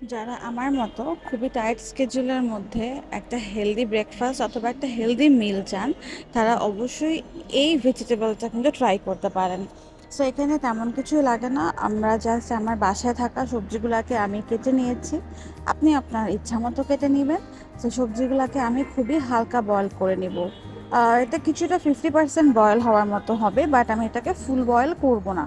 যারা আমার মতো খুবই টাইট স্কেজুলের মধ্যে একটা হেলদি ব্রেকফাস্ট অথবা একটা হেলদি মিল চান, তারা অবশ্যই এই ভেজিটেবলটা কিন্তু ট্রাই করতে পারেন। সো এখানে তেমন কিছুই লাগে না। আমরা জাস্ট আমার বাসায় থাকা সবজিগুলোকে আমি কেটে নিয়েছি। আপনি আপনার ইচ্ছা মতো কেটে নেবেন। তো সবজিগুলোকে আমি খুবই হালকা বয়েল করে নেব। এটা কিছুটা ফিফটি পার্সেন্ট বয়েল হওয়ার মতো হবে বাট আমি এটাকে ফুল বয়েল করব না।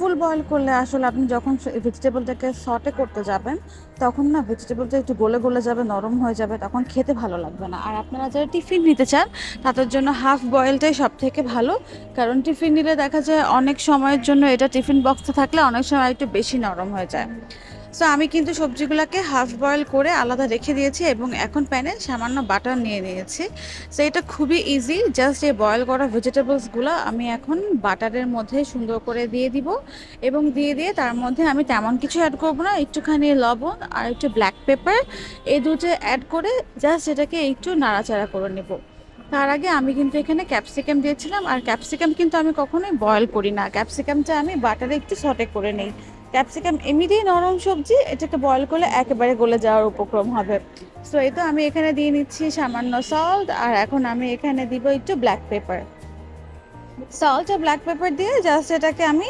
ফুল বয়েল করলে আসলে আপনি যখন ভেজিটেবলটাকে সটে করতে যাবেন, তখন না ভেজিটেবলটা একটু গলে গলে যাবে, নরম হয়ে যাবে, তখন খেতে ভালো লাগবে না। আর আপনারা যারা টিফিন নিতে চান, তাদের জন্য হাফ বয়েলটাই সব থেকে ভালো। কারণ টিফিন নিলে দেখা যায় অনেক সময়ের জন্য এটা টিফিন বক্সে থাকলে অনেক সময় একটু বেশি নরম হয়ে যায়। সো আমি কিন্তু সবজিগুলোকে হাফ বয়েল করে আলাদা রেখে দিয়েছি এবং এখন প্যানে সামান্য বাটার নিয়ে নিয়েছি। সো এটা খুবই ইজি জাস্ট এই বয়েল করা ভেজিটেবলসগুলো আমি এখন বাটারের মধ্যে সুন্দর করে দিয়ে দিব এবং দিয়ে দিয়ে তার মধ্যে আমি তেমন কিছু অ্যাড করব না, একটুখানি লবণ আর একটু ব্ল্যাক পেপার এই দুটো অ্যাড করে জাস্ট এটাকে একটু নাড়াচাড়া করে নেব। তার আগে আমি কিন্তু এখানে ক্যাপসিকাম দিয়েছিলাম, আর ক্যাপসিকাম কিন্তু আমি কখনোই বয়েল করি না। ক্যাপসিকামটা আমি বাটারে একটু সটে করে নিই। ক্যাপসিকাম এমনিতেই নরম সবজি, এটাকে বয়ল করলে একেবারে গলে যাওয়ার উপক্রম হবে। সো এই তো আমি এখানে দিয়ে নিচ্ছি সামান্য সল্ট আর এখন আমি এখানে দিব একটু ব্ল্যাক পেপার সল্ট আর ব্ল্যাক পেপার দিয়ে জাস্ট এটাকে আমি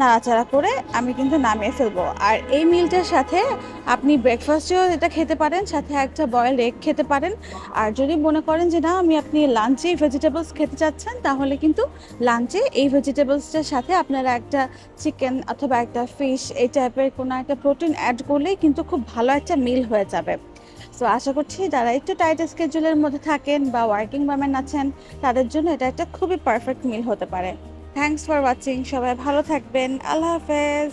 নাড়াচাড়া করে আমি কিন্তু নামিয়ে ফেলব। আর এই মিলটার সাথে আপনি ব্রেকফাস্টেও এটা খেতে পারেন, সাথে একটা বয়েল এগ খেতে পারেন। আর যদি মনে করেন যে না, আমি আপনি লাঞ্চে ভেজিটেবলস খেতে চাচ্ছেন, তাহলে কিন্তু লাঞ্চে এই ভেজিটেবলসটার সাথে আপনারা একটা চিকেন অথবা একটা ফিশ এই টাইপের কোনো একটা প্রোটিন অ্যাড করলেই কিন্তু খুব ভালো একটা মিল হয়ে যাবে। সো আশা করছি যারা একটু টাইট স্কেজুলের মধ্যে থাকেন বা ওয়ার্কিং ওয়ামেন আছেন, তাদের জন্য এটা একটা খুবই পারফেক্ট মিল হতে পারে। থ্যাংকস ফর ওয়াচিং সবাই ভালো থাকবেন আল্লাহ হাফেজ।